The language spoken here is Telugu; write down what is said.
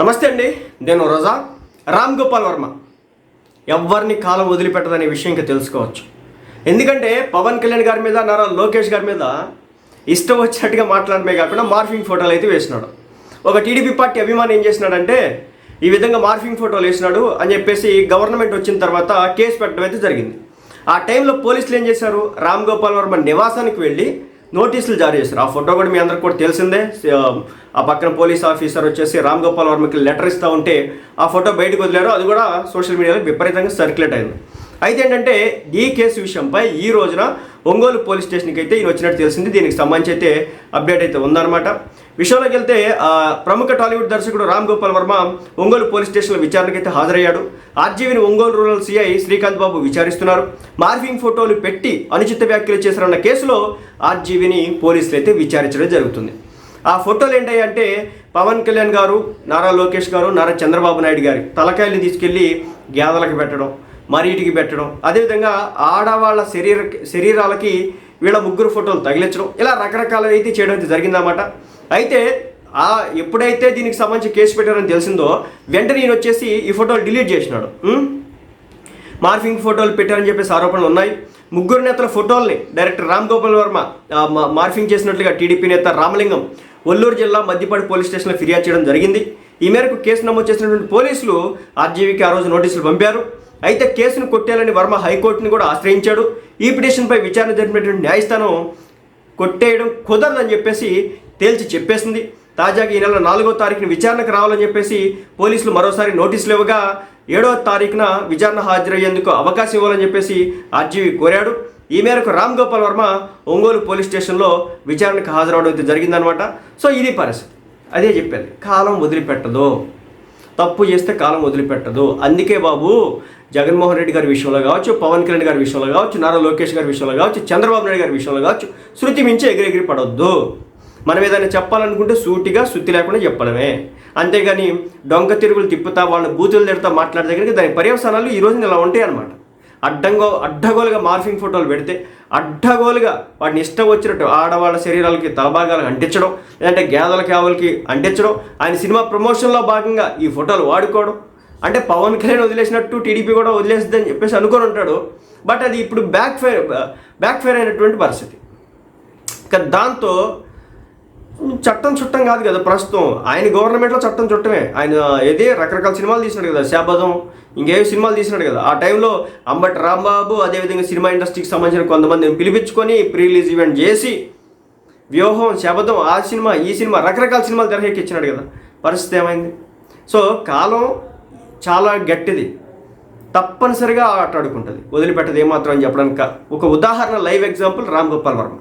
నమస్తే అండి. నేను రోజా రామ్ గోపాల్ వర్మ. ఎవరిని కాలం వదిలిపెట్టదనే విషయం ఇంకా తెలుసుకోవచ్చు. ఎందుకంటే పవన్ కళ్యాణ్ గారి మీద నారా లోకేష్ గారి మీద ఇష్టం వచ్చినట్టుగా మాట్లాడమే కాకుండా మార్ఫింగ్ ఫోటోలు అయితే వేసినాడు. ఒక టీడీపీ పార్టీ అభిమాని ఏం చేసినాడంటే ఈ విధంగా మార్ఫింగ్ ఫోటోలు వేసినాడు అని చెప్పేసి గవర్నమెంట్ వచ్చిన తర్వాత కేసు పెట్టడం అయితే జరిగింది. ఆ టైంలో పోలీసులు ఏం చేశారు? రామ్ గోపాల్ వర్మ నివాసానికి వెళ్ళి నోటీసులు జారీ చేశారు. ఆ ఫోటో కూడా మీ అందరికి కూడా తెలిసిందే. ఆ పక్కన పోలీస్ ఆఫీసర్ వచ్చేసి రామ్ గోపాల్ వర్మకి లెటర్ ఇస్తూ ఉంటే ఆ ఫోటో బయటకు వదిలారు. అది కూడా సోషల్ మీడియాలో విపరీతంగా సర్క్యులేట్ అయింది. అయితే ఏంటంటే ఈ కేసు విషయంపై ఈ రోజున ఒంగోలు పోలీస్ స్టేషన్కి అయితే ఈయన వచ్చినట్టు తెలిసింది. దీనికి సంబంధించి అయితే అప్డేట్ అయితే ఉందన్నమాట. విషయంలోకి వెళ్తే ప్రముఖ టాలీవుడ్ దర్శకుడు రామ్ గోపాల్ వర్మ ఒంగోలు పోలీస్ స్టేషన్లో విచారణకి అయితే హాజరయ్యాడు. ఆర్జీవీని ఒంగోలు రూరల్ సిఐ శ్రీకాంత్ బాబు విచారిస్తున్నారు. మార్ఫింగ్ ఫోటోలు పెట్టి అనుచిత వ్యాఖ్యలు చేశారన్న కేసులో ఆర్జీవీని పోలీసులు అయితే విచారించడం జరుగుతుంది. ఆ ఫోటోలు ఏంటంటే అంటే పవన్ కళ్యాణ్ గారు నారా లోకేష్ గారు నారా చంద్రబాబు నాయుడు గారి తలకాయలు తీసుకెళ్ళి గ్యాదలకు పెట్టడం మరీటికి పెట్టడం. అదేవిధంగా ఆడవాళ్ళ శరీర శరీరాలకి వీళ్ళ ముగ్గురు ఫోటోలు తగిలించడం. ఇలా రకరకాల అయితే చేయడం అయితే జరిగిందన్నమాట. అయితే ఆ ఎప్పుడైతే దీనికి సంబంధించి కేసు పెట్టారని తెలిసిందో వెంటనే ఈయన వచ్చేసి ఈ ఫోటోలు డిలీట్ చేసినాడు. మార్ఫింగ్ ఫోటోలు పెట్టారని చెప్పేసి ఆరోపణలు ఉన్నాయి. ముగ్గురు నేతల ఫోటోల్ని డైరెక్టర్ రామ్ గోపాల్ వర్మ మార్ఫింగ్ చేసినట్లుగా టీడీపీ నేత రామలింగం ఒల్లూరు జిల్లా మద్దిపాడు పోలీస్ స్టేషన్లో ఫిర్యాదు చేయడం జరిగింది. ఈ మేరకు కేసు నమోదు చేసినటువంటి పోలీసులు ఆర్జీవీకి ఆ రోజు నోటీసులు పంపారు. అయితే కేసును కొట్టేయాలని వర్మ హైకోర్టుని కూడా ఆశ్రయించాడు. ఈ పిటిషన్పై విచారణ జరిపినటువంటి న్యాయస్థానం కొట్టేయడం కుదరదని చెప్పేసి తేల్చి చెప్పేసింది. తాజాగా ఈ నెల నాలుగో తారీఖున విచారణకు రావాలని చెప్పేసి పోలీసులు మరోసారి నోటీసులు ఇవ్వగా ఏడో తారీఖున విచారణ హాజరయ్యేందుకు అవకాశం ఇవ్వాలని చెప్పేసి ఆర్జీవి కోరాడు. ఈ మేరకు రామ్ గోపాల్ వర్మ ఒంగోలు పోలీస్ స్టేషన్లో విచారణకు హాజరవడం అయితే జరిగిందనమాట సో ఇది పరిస్థితి. అదే చెప్పేది. కాలం వదిలిపెట్టదు. తప్పు చేస్తే కాలం వదిలిపెట్టదు. అందుకే బాబు జగన్మోహన్ రెడ్డి గారి విషయంలో కావచ్చు పవన్ కళ్యాణ్ గారి విషయంలో కావచ్చు నారా లోకేష్ గారి విషయంలో కావచ్చు చంద్రబాబు నాయుడు గారి విషయంలో కావచ్చు శృతి మించి ఎగిరెగిరి పడొద్దు మనం ఏదైనా చెప్పాలనుకుంటే సూటిగా శుద్ధి లేకుండా చెప్పడమే. అంతేగాని డొంక తిరుగులు తిప్పుతా వాళ్ళని బూతులు తిడతా మాట్లాడితే దగ్గరికి దాని పర్యవసానాలు ఈ రోజున ఇలా ఉంటాయి అనమాట అడ్డంగో అడ్డగోలుగా మార్ఫింగ్ ఫోటోలు పెడితే అడ్డగోలుగా వాటిని ఇష్టం వచ్చినట్టు ఆడవాళ్ళ శరీరాలకి తలభాగాలకు అంటించడం లేదంటే గేదల కేవలకి అంటించడం ఆయన సినిమా ప్రమోషన్లో భాగంగా ఈ ఫోటోలు వాడుకోవడం. అంటే పవన్ కళ్యాణ్ వదిలేసినట్టు టీడీపీ కూడా వదిలేస్తుందని చెప్పేసి అనుకొని ఉంటాడు. బట్ అది ఇప్పుడు బ్యాక్ ఫైర్ బ్యాక్ ఫైర్ అయినటువంటి పరిస్థితి. ఇక దాంతో చట్టం చుట్టం కాదు కదా ప్రస్తుతం. ఆయన గవర్నమెంట్లో చట్టం చుట్టమే. ఆయన ఏదే రకరకాల సినిమాలు తీసినాడు కదా శాబదం ఇంకేం సినిమాలు తీసినాడు కదా. ఆ టైంలో అంబటి రాంబాబు అదేవిధంగా సినిమా ఇండస్ట్రీకి సంబంధించిన కొంతమందిని పిలిపించుకొని ప్రీ రిలీజ్ ఈవెంట్ చేసి వ్యూహం శబదం ఆ సినిమా ఈ సినిమా రకరకాల సినిమాలు తెరకెక్కించినాడు కదా. పరిస్థితి ఏమైంది? సో కాలం చాలా గట్టిది. తప్పనిసరిగా ఆటాడుకుంటుంది వదిలిపెట్టదు ఏమాత్రం అని చెప్పడానికి ఒక ఉదాహరణ లైవ్ ఎగ్జాంపుల్ రామ్ గోపాల్ వర్మ.